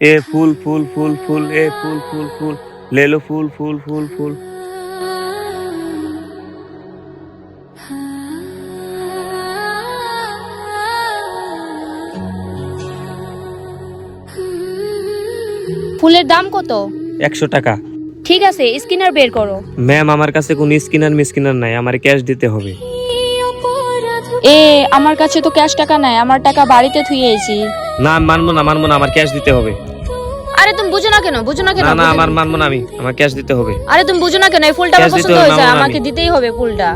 এ ফুল ফুল ফুল ফুল এ ফুল ফুল ফুল লেলো ফুল ফুল ফুল ফুল। ফুলের দাম কত? একশো টাকা। ঠিক আছে স্কিনার বের করো। ম্যাম আমার কাছে কোন স্কিনার মিসকিনার নাই আমার ক্যাশ দিতে হবে। এ আমার কাছে তো ক্যাশ টাকা নাই আমার টাকা বাড়িতে থুয়েছি না মানবো না মানবো না আমার ক্যাশ দিতে হবে। আরে তুমি বুঝো না কেন বুঝো না কেন না না আমার মানবো না আমি আমার ক্যাশ দিতে হবে। আরে তুমি বুঝো না কেন এই ফুলটা আমার পছন্দ হয়েছে আমাকে দিতেই হবে ফুলটা।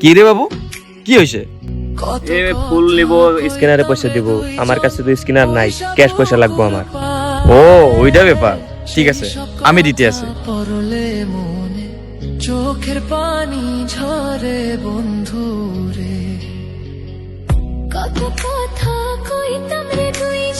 কি রে বাবু? কি হয়েছে এ ফুল নিব স্ক্যানারে পয়সা দিব। আমার কাছে তো স্ক্যানার নাই ক্যাশ পয়সা লাগবে আমার। ও ওইটা ব্যাপার। ঠিক আছে আমি দিতে আছি। চোখের পানি ঝরে বন্ধু রে। কত কথা কইতাম রে দুইজন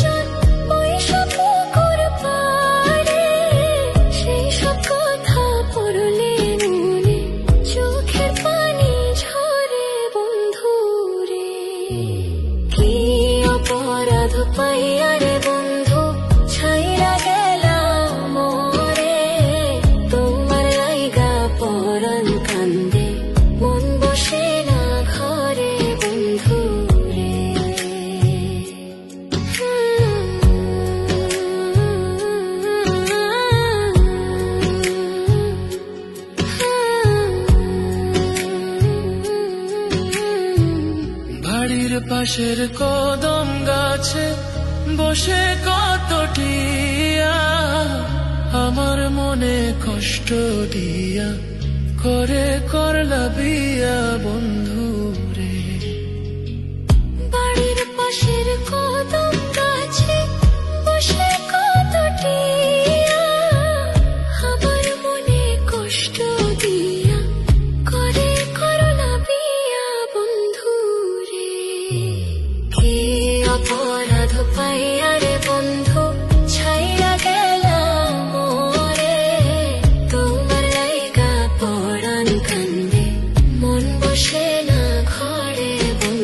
মন বসে না বাড়ির পাশের কদম গাছে বসে কত টিয়া আমার মনে কষ্ট দিয়া করে করলা বিয়া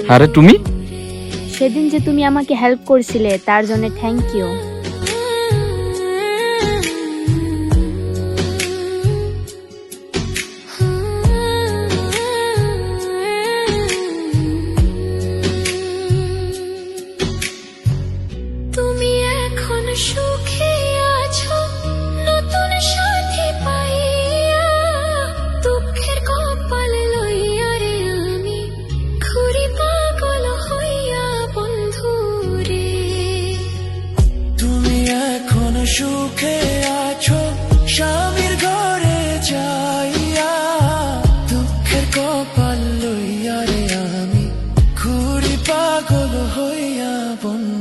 আরে তুমি? সেদিন যে তুমি আমাকে হেল্প করছিলে তার জন্য থ্যাংক ইউ হইয়া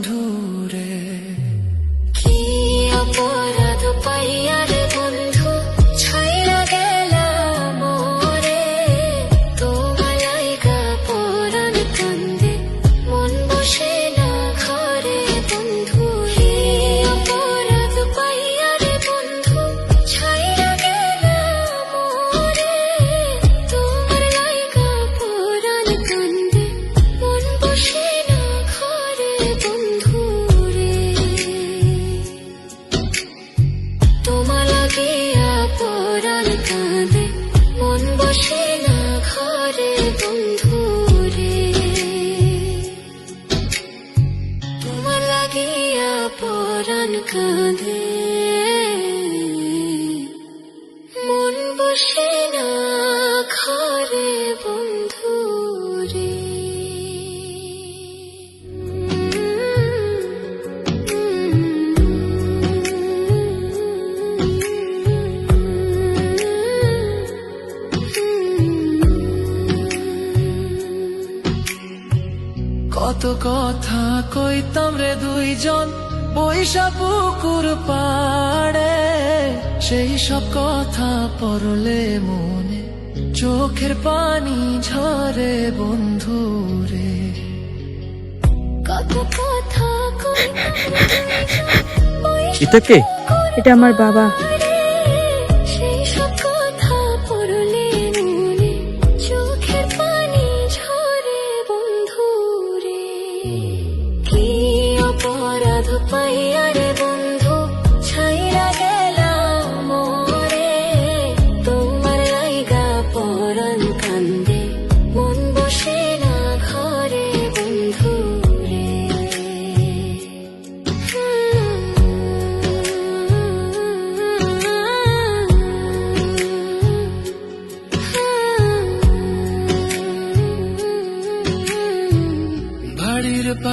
কাঁদে মন বসে কত কথা কইতাম রে দুইজন বৈশা পুকুর পাড়ে সেই সব কথা পরলে মনে চোখের পানি ঝরে বন্ধু রে। কত কথা এটা কে? এটা আমার বাবা।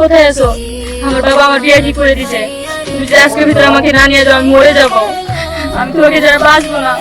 কোথায় আছো? আমার বাবা আমার বিয়ে ঠিক করে দিছে। তুমি যে আজকের ভিতরে আমাকে না নিয়ে যাও, আমি মরে যাব। আমি তোমাকে যারা বাঁচবো না।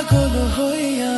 পাগল হইয়া